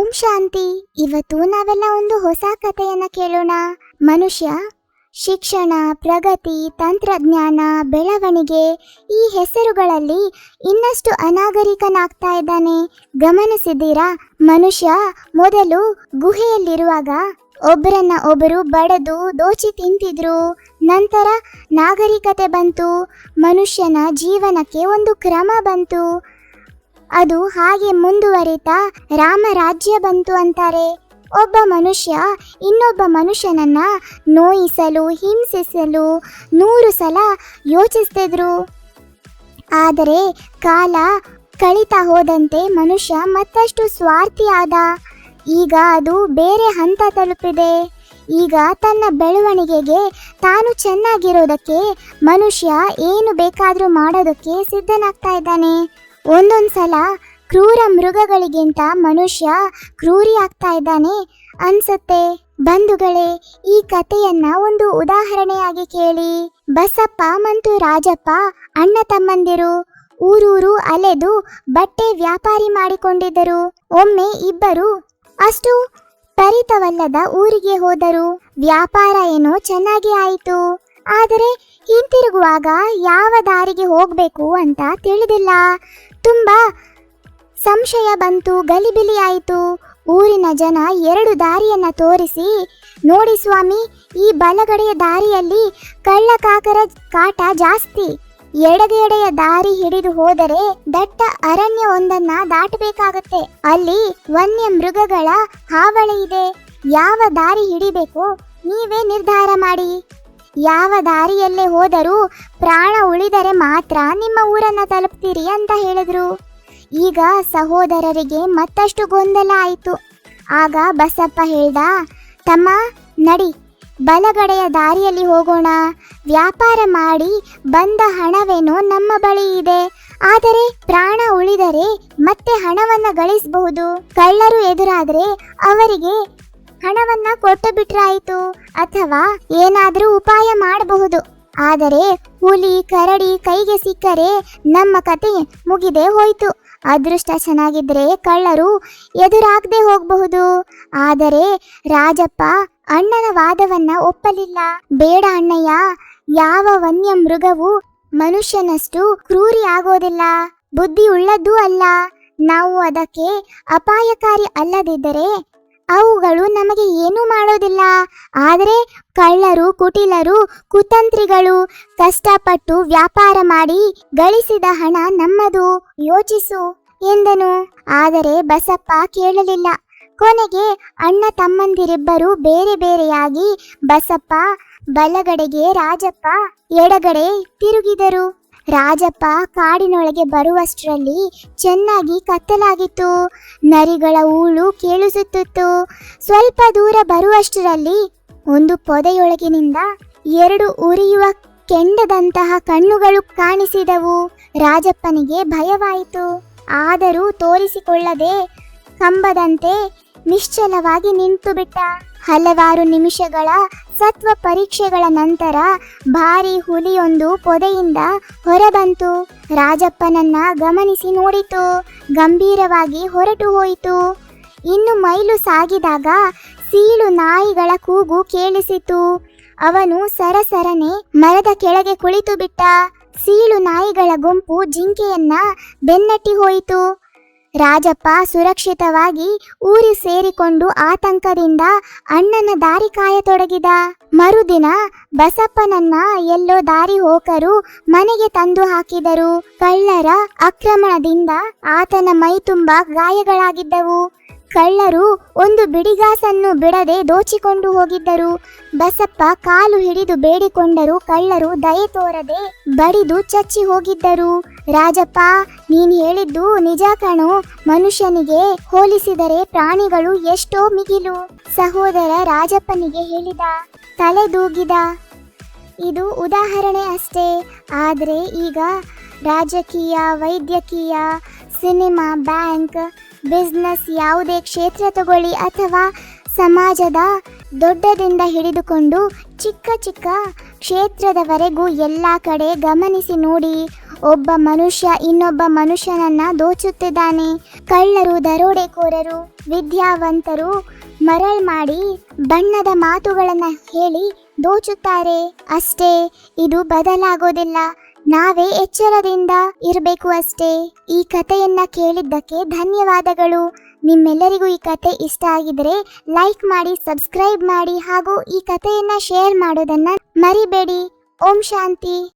ಓಂ ಶಾಂತಿ. ಇವತ್ತು ನಾವೆಲ್ಲ ಒಂದು ಹೊಸ ಕಥೆಯನ್ನ ಕೇಳೋಣ. ಮನುಷ್ಯ, ಶಿಕ್ಷಣ, ಪ್ರಗತಿ, ತಂತ್ರಜ್ಞಾನ, ಬೆಳವಣಿಗೆ ಈ ಹೆಸರುಗಳಲ್ಲಿ ಇನ್ನಷ್ಟು ಅನಾಗರಿಕನಾಗ್ತಾ ಇದ್ದಾನೆ. ಗಮನಿಸಿದ್ದೀರಾ? ಮನುಷ್ಯ ಮೊದಲು ಗುಹೆಯಲ್ಲಿರುವಾಗ ಒಬ್ಬರನ್ನ ಒಬ್ಬರು ಬಡದು ದೋಚಿ ತಿಂತಿದ್ರು. ನಂತರ ನಾಗರಿಕತೆ ಬಂತು. ಮನುಷ್ಯನ ಜೀವನಕ್ಕೆ ಒಂದು ಕ್ರಮ ಬಂತು. ಅದು ಹಾಗೆ ಮುಂದುವರಿತಾ ರಾಮರಾಜ್ಯ ಬಂತು ಅಂತಾರೆ. ಒಬ್ಬ ಮನುಷ್ಯ ಇನ್ನೊಬ್ಬ ಮನುಷ್ಯನನ್ನ ನೋಯಿಸಲು, ಹಿಂಸಿಸಲು ನೂರು ಸಲ ಯೋಚಿಸ್ತಿದ್ರು. ಆದರೆ ಕಾಲ ಕಳೀತಾ ಹೋದಂತೆ ಮನುಷ್ಯ ಮತ್ತಷ್ಟು ಸ್ವಾರ್ಥಿ ಆದ. ಈಗ ಅದು ಬೇರೆ ಹಂತ ತಲುಪಿದೆ. ಈಗ ತನ್ನ ಬೆಳವಣಿಗೆಗೆ ತಾನು ಚೆನ್ನಾಗಿರೋದಕ್ಕೆ ಮನುಷ್ಯ ಏನು ಬೇಕಾದರೂ ಮಾಡೋದಕ್ಕೆ ಸಿದ್ಧನಾಗ್ತಾ ಇದ್ದಾನೆ. ಒಂದೊಂದು ಸಲ ಕ್ರೂರ ಮೃಗಗಳಿಗಿಂತ ಮನುಷ್ಯ ಕ್ರೂರಿ ಆಗ್ತಾ ಇದ್ದಾನೆ ಅನ್ಸುತ್ತೆ. ಬಂಧುಗಳೇ, ಈ ಕಥೆಯನ್ನ ಒಂದು ಉದಾಹರಣೆಯಾಗಿ ಕೇಳಿ. ಬಸಪ್ಪ ಮತ್ತು ರಾಜಪ್ಪ ಅಣ್ಣ ತಮ್ಮಂದಿರು ಊರೂರು ಅಲೆದು ಬಟ್ಟೆ ವ್ಯಾಪಾರಿ ಮಾಡಿಕೊಂಡಿದ್ದರು. ಒಮ್ಮೆ ಇಬ್ಬರು ಅಷ್ಟು ಪರಿತವಲ್ಲದ ಊರಿಗೆ ಹೋದರು. ವ್ಯಾಪಾರ ಏನೋ ಚೆನ್ನಾಗಿ ಆಯಿತು. ಆದರೆ ಹಿಂತಿರುಗುವಾಗ ಯಾವ ದಾರಿಗೆ ಹೋಗಬೇಕು ಅಂತ ತಿಳಿದಿಲ್ಲ. ತುಂಬ ಸಂಶಯ ಬಂತು ಗಲಿಬಿಲಿ ಆಯಿತು ಊರಿನ ಜನ ಎರಡು ದಾರಿಯನ್ನ ತೋರಿಸಿ, ನೋಡಿ ಸ್ವಾಮಿ, ಈ ಬಲಗಡೆಯ ದಾರಿಯಲ್ಲಿ ಕಳ್ಳಕಾಕರ ಕಾಟ ಜಾಸ್ತಿ. ಎಡಗಡೆಯ ದಾರಿ ಹಿಡಿದು ಹೋದರೆ ದಟ್ಟ ಅರಣ್ಯ ಒಂದನ್ನ ದಾಟಬೇಕಾಗತ್ತೆ. ಅಲ್ಲಿ ವನ್ಯ ಮೃಗಗಳ ಹಾವಳಿ ಇದೆ. ಯಾವ ದಾರಿ ಹಿಡಿಬೇಕು, ನೀವೇ ನಿರ್ಧಾರ ಮಾಡಿ. ಯಾವ ದಾರಿಯಲ್ಲೇ ಹೋದರೂ ಪ್ರಾಣ ಉಳಿದರೆ ಮಾತ್ರ ನಿಮ್ಮ ಊರನ್ನ ತಲುಪ್ತೀರಿ ಅಂತ ಹೇಳಿದ್ರು. ಈಗ ಸಹೋದರರಿಗೆ ಮತ್ತಷ್ಟು ಗೊಂದಲ ಆಯಿತು. ಆಗ ಬಸಪ್ಪ ಹೇಳ್ದ, ತಮ್ಮ, ನಡಿ, ಬಲಗಡೆಯ ದಾರಿಯಲ್ಲಿ ಹೋಗೋಣ. ವ್ಯಾಪಾರ ಮಾಡಿ ಬಂದ ಹಣವೇನೋ ನಮ್ಮ ಬಳಿ ಇದೆ. ಆದರೆ ಪ್ರಾಣ ಉಳಿದರೆ ಮತ್ತೆ ಹಣವನ್ನ ಗಳಿಸಬಹುದು. ಕಳ್ಳರು ಎದುರಾದರೆ ಅವರಿಗೆ ಹಣವನ್ನ ಕೊಟ್ಟು ಬಿಟ್ರಾಯಿತು ಅಥವಾ ಏನಾದರೂ ಉಪಾಯ ಮಾಡಬಹುದು. ಆದರೆ ಹುಲಿ, ಕರಡಿ ಕೈಗೆ ಸಿಕ್ಕರೆ ನಮ್ಮ ಕತೆ ಮುಗಿದೇ ಹೋಯ್ತು. ಅದೃಷ್ಟ ಚೆನ್ನಾಗಿದ್ರೆ ಕಳ್ಳರು ಎದುರಾಗದೆ ಹೋಗಬಹುದು. ಆದರೆ ರಾಜಪ್ಪ ಅಣ್ಣನ ವಾದವನ್ನ ಒಪ್ಪಲಿಲ್ಲ. ಬೇಡ ಅಣ್ಣಯ್ಯ, ಯಾವ ವನ್ಯ ಮೃಗವು ಮನುಷ್ಯನಷ್ಟು ಕ್ರೂರಿ ಆಗೋದಿಲ್ಲ. ಬುದ್ಧಿ ಉಳ್ಳದ್ದೂ ಅಲ್ಲ. ನಾವು ಅದಕ್ಕೆ ಅಪಾಯಕಾರಿ ಅಲ್ಲದಿದ್ದರೆ ಅವುಗಳು ನಮಗೆ ಏನೂ ಮಾಡೋದಿಲ್ಲ. ಆದರೆ ಕಳ್ಳರು, ಕುಟಿಲರು, ಕುತಂತ್ರಿಗಳು ಕಷ್ಟಪಟ್ಟು ವ್ಯಾಪಾರ ಮಾಡಿ ಗಳಿಸಿದ ಹಣ ನಮ್ಮದು. ಯೋಚಿಸು ಎಂದನು. ಆದರೆ ಬಸಪ್ಪ ಕೇಳಲಿಲ್ಲ. ಕೊನೆಗೆ ಅಣ್ಣ ತಮ್ಮಂದಿರಿಬ್ಬರು ಬೇರೆ ಬೇರೆಯಾಗಿ ಬಸಪ್ಪ ಬಲಗಡೆಗೆ ರಾಜಪ್ಪ ಎಡಗಡೆ ತಿರುಗಿದರು. ರಾಜಪ್ಪ ಕಾಡಿನೊಳಗೆ ಬರುವಷ್ಟರಲ್ಲಿ ಚೆನ್ನಾಗಿ ಕತ್ತಲಾಗಿತ್ತು. ನರಿಗಳ ಊಳು ಕೇಳಿಸುತ್ತಿತ್ತು. ಸ್ವಲ್ಪ ದೂರ ಬರುವಷ್ಟರಲ್ಲಿ ಒಂದು ಪೊದೆಯೊಳಗಿನಿಂದ ಎರಡು ಉರಿಯುವ ಕೆಂಡದಂತಹ ಕಣ್ಣುಗಳು ಕಾಣಿಸಿದವು. ರಾಜಪ್ಪನಿಗೆ ಭಯವಾಯಿತು. ಆದರೂ ತೋರಿಸಿಕೊಳ್ಳದೆ ಕಂಬದಂತೆ ನಿಶ್ಚಲವಾಗಿ ನಿಂತು ಬಿಟ್ಟ ಹಲವಾರು ನಿಮಿಷಗಳ ಸತ್ವ ಪರೀಕ್ಷೆಗಳ ನಂತರ ಭಾರಿ ಹುಲಿಯೊಂದು ಪೊದೆಯಿಂದ ಹೊರಬಂತು. ರಾಜಪ್ಪನನ್ನ ಗಮನಿಸಿ ನೋಡಿತು. ಗಂಭೀರವಾಗಿ ಹೊರಟು ಹೋಯಿತು. ಇನ್ನು ಮೈಲು ಸಾಗಿದಾಗ ಸೀಳು ನಾಯಿಗಳ ಕೂಗು ಕೇಳಿಸಿತು. ಅವನು ಸರಸರನೆ ಮರದ ಕೆಳಗೆ ಕುಳಿತು ಬಿಟ್ಟ ಸೀಳು ನಾಯಿಗಳ ಗುಂಪು ಜಿಂಕೆಯನ್ನ ಬೆನ್ನಟ್ಟಿ ಹೋಯಿತು. ರಾಜಪ್ಪ ಸುರಕ್ಷಿತವಾಗಿ ಊರಿ ಸೇರಿಕೊಂಡು ಆತಂಕದಿಂದ ಅಣ್ಣನ ದಾರಿ ಕಾಯತೊಡಗಿದ. ಮರುದಿನ ಬಸಪ್ಪನನ್ನ ಎಲ್ಲೋ ದಾರಿ ಹೋಕರು ಮನೆಗೆ ತಂದು ಹಾಕಿದರು. ಕಳ್ಳರ ಆಕ್ರಮಣದಿಂದ ಆತನ ಮೈ ತುಂಬ ಗಾಯಗಳಾಗಿದ್ದವು. ಕಳ್ಳರು ಒಂದು ಬಿಡಿಗಾಸನ್ನು ಬಿಡದೆ ದೋಚಿಕೊಂಡು ಹೋಗಿದ್ದರು. ಬಸಪ್ಪ ಕಾಲು ಹಿಡಿದು ಬೇಡಿಕೊಂಡರು ಕಳ್ಳರು ದಯೆ ತೋರದೆ ಬಡಿದು ಚಚ್ಚಿ ಹೋಗಿದ್ದರು. ರಾಜಪ್ಪ ನೀನ್ ಹೇಳಿದ್ದು ನಿಜ ಕಣು. ಮನುಷ್ಯನಿಗೆ ಹೋಲಿಸಿದರೆ ಪ್ರಾಣಿಗಳು ಎಷ್ಟೋ ಮಿಗಿಲು. ಸಹೋದರ ರಾಜಪ್ಪನಿಗೆ ಹೇಳಿದ, ತಲೆದೂಗಿದ. ಇದು ಉದಾಹರಣೆ ಅಷ್ಟೇ. ಆದರೆ ಈಗ ರಾಜಕೀಯ, ವೈದ್ಯಕೀಯ, ಸಿನಿಮಾ, ಬ್ಯಾಂಕ್, ಬಿಸ್ನೆಸ್ ಯಾವುದೇ ಕ್ಷೇತ್ರ ತಗೊಳ್ಳಿ ಅಥವಾ ಸಮಾಜದ ದೊಡ್ಡದಿಂದ ಹಿಡಿದುಕೊಂಡು ಚಿಕ್ಕ ಚಿಕ್ಕ ಕ್ಷೇತ್ರದವರೆಗೂ ಎಲ್ಲ ಕಡೆ ಗಮನಿಸಿ ನೋಡಿ. ಒಬ್ಬ ಮನುಷ್ಯ ಇನ್ನೊಬ್ಬ ಮನುಷ್ಯನನ್ನ ದೋಚುತ್ತಿದ್ದಾನೆ. ಕಳ್ಳರು, ದರೋಡೆಕೋರರು, ವಿದ್ಯಾವಂತರು ಮರಳ್ ಮಾಡಿ ಬಣ್ಣದ ಮಾತುಗಳನ್ನ ಹೇಳಿ ದೋಚುತ್ತಾರೆ. ಅಷ್ಟೇ, ಇದು ಬದಲಾಗೋದಿಲ್ಲ. ನಾವೇ ಎಚ್ಚರದಿಂದ ಇರಬೇಕು ಅಷ್ಟೇ. ಈ ಕಥೆಯನ್ನ ಕೇಳಿದ್ದಕ್ಕೆ ಧನ್ಯವಾದಗಳು. ನಿಮ್ಮೆಲ್ಲರಿಗೂ ಈ ಕತೆ ಇಷ್ಟ ಆಗಿದ್ರೆ ಲೈಕ್ ಮಾಡಿ, ಸಬ್ಸ್ಕ್ರೈಬ್ ಮಾಡಿ ಹಾಗೂ ಈ ಕಥೆಯನ್ನ ಶೇರ್ ಮಾಡೋದನ್ನ ಮರಿಬೇಡಿ. ಓಂ ಶಾಂತಿ.